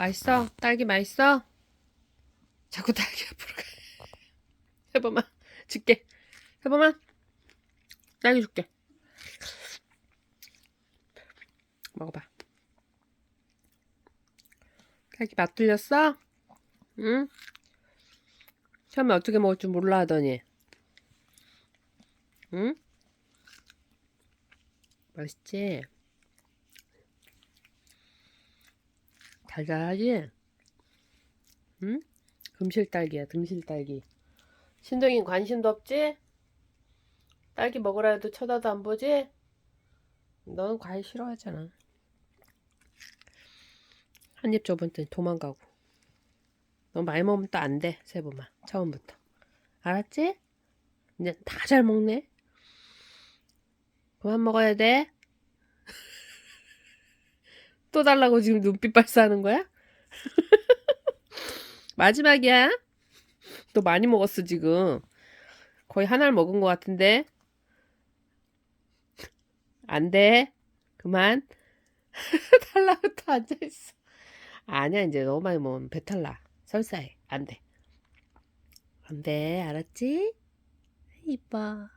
맛있어? 딸기 맛있어? 자꾸 딸기 앞으로 가. 해봐만 줄게. 해봐만 딸기 줄게. 먹어봐. 딸기 맛 들렸어? 응? 처음에 어떻게 먹을 줄 몰라 하더니. 응? 맛있지? 달달하지? 응? 금실딸기야, 등실딸기. 신동인 관심도 없지? 딸기 먹으라 해도 쳐다도 안 보지? 너는 과일 싫어하잖아. 한 입 줘봤더니 도망가고. 너 많이 먹으면 또 안 돼, 세부만. 처음부터. 알았지? 이제 다 잘 먹네. 그만 먹어야 돼. 또 달라고 지금 눈빛 발사하는 거야? 마지막이야. 너 많이 먹었어, 지금. 거의 하나를 먹은 것 같은데. 안 돼. 그만. 달라고 또 앉아있어. 아니야, 이제 너무 많이 먹으면 배탈 나. 설사해. 안 돼. 안 돼, 알았지? 이뻐.